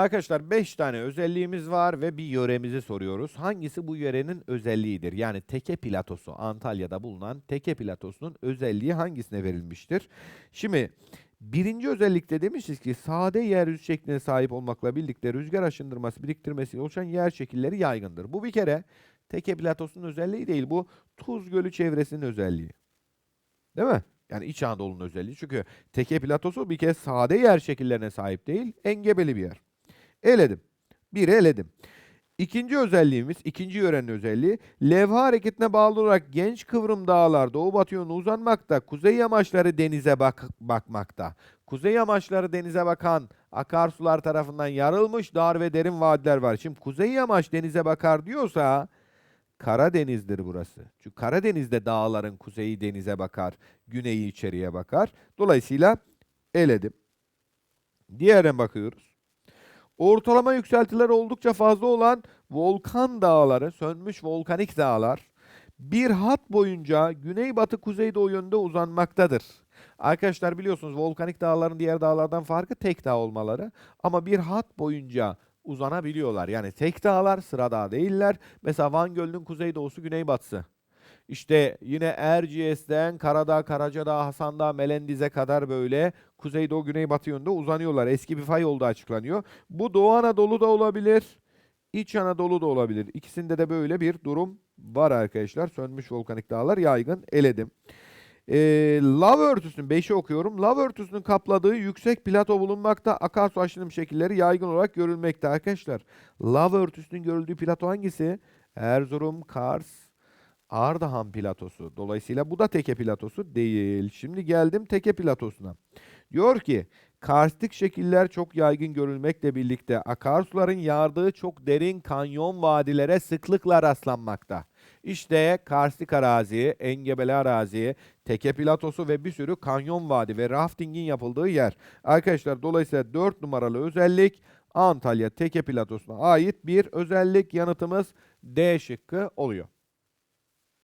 Arkadaşlar 5 tane özelliğimiz var ve bir yöremizi soruyoruz. Hangisi bu yörenin özelliğidir? Yani Teke Platosu, Antalya'da bulunan Teke Platosu'nun özelliği hangisine verilmiştir? Şimdi birinci özellikte demişiz ki sade yeryüzü şekline sahip olmakla birlikte rüzgar aşındırması biriktirmesiyle oluşan yer şekilleri yaygındır. Bu bir kere Teke Platosu'nun özelliği değil. Bu Tuz Gölü çevresinin özelliği. Değil mi? Yani İç Anadolu'nun özelliği. Çünkü Teke Platosu bir kez sade yer şekillerine sahip değil, engebeli bir yer. Eledim. Biri eledim. İkinci özelliğimiz, ikinci yörenin özelliği, levha hareketine bağlı olarak genç kıvrım dağlar doğu batı yönüne uzanmakta, kuzey yamaçları denize bak bakmakta. Kuzey yamaçları denize bakan akarsular tarafından yarılmış dar ve derin vadiler var. Şimdi kuzey yamaç denize bakar diyorsa Karadeniz'dir burası. Çünkü Karadeniz'de dağların kuzeyi denize bakar, güneyi içeriye bakar. Dolayısıyla eledim. Diğerine bakıyoruz. Ortalama yükseltileri oldukça fazla olan volkan dağları, sönmüş volkanik dağlar bir hat boyunca güneybatı kuzeydoğu yönünde uzanmaktadır. Arkadaşlar biliyorsunuz volkanik dağların diğer dağlardan farkı tek dağ olmaları ama bir hat boyunca uzanabiliyorlar. Yani tek dağlar sıra dağ değiller. Mesela Van Gölü'nün kuzeydoğusu güneybatısı. İşte yine Erciyes'ten Karadağ, Karacadağ, Hasandağ, Melendiz'e kadar böyle kuzeydoğu güneybatı yönünde uzanıyorlar. Eski bir fay olduğu açıklanıyor. Bu Doğu Anadolu da olabilir, İç Anadolu da olabilir. İkisinde de böyle bir durum var arkadaşlar. Sönmüş volkanik dağlar yaygın eledim. Ee, lav örtüsünün 5'i okuyorum. Lav örtüsünün kapladığı yüksek plato bulunmakta. Akarsu aşınım şekilleri yaygın olarak görülmekte arkadaşlar. Lav örtüsünün görüldüğü plato hangisi? Erzurum, Kars, Ardahan platosu. Dolayısıyla bu da teke platosu değil. Şimdi geldim teke platosuna. Diyor ki karstik şekiller çok yaygın görülmekle birlikte akarsuların yardığı çok derin kanyon vadilere sıklıkla rastlanmakta. İşte karstik arazi, engebeli arazi, teke platosu ve bir sürü kanyon vadi ve raftingin yapıldığı yer. Arkadaşlar dolayısıyla 4 numaralı özellik Antalya teke platosuna ait bir özellik yanıtımız D şıkkı oluyor.